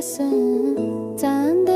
listen, time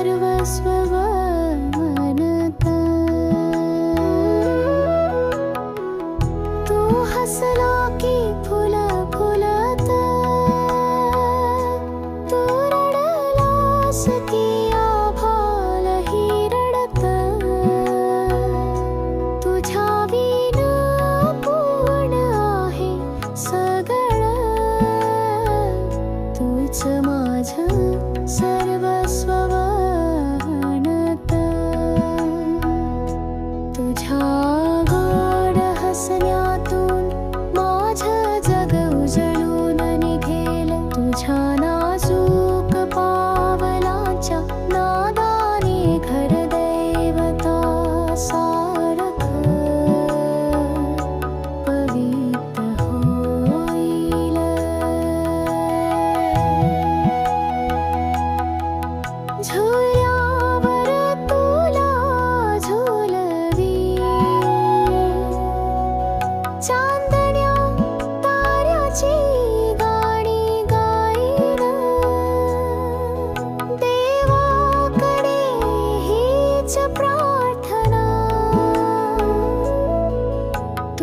सर्वस्व म्हणता तू हसला की फुल फुलत तू रडलास की आभाल ही रडत तुझ्या विना पूर्ण आहे सगळं तूच माझ सर्वस्व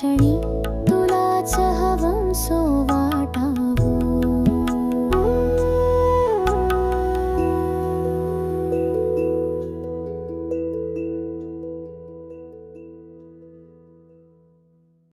শাড়ি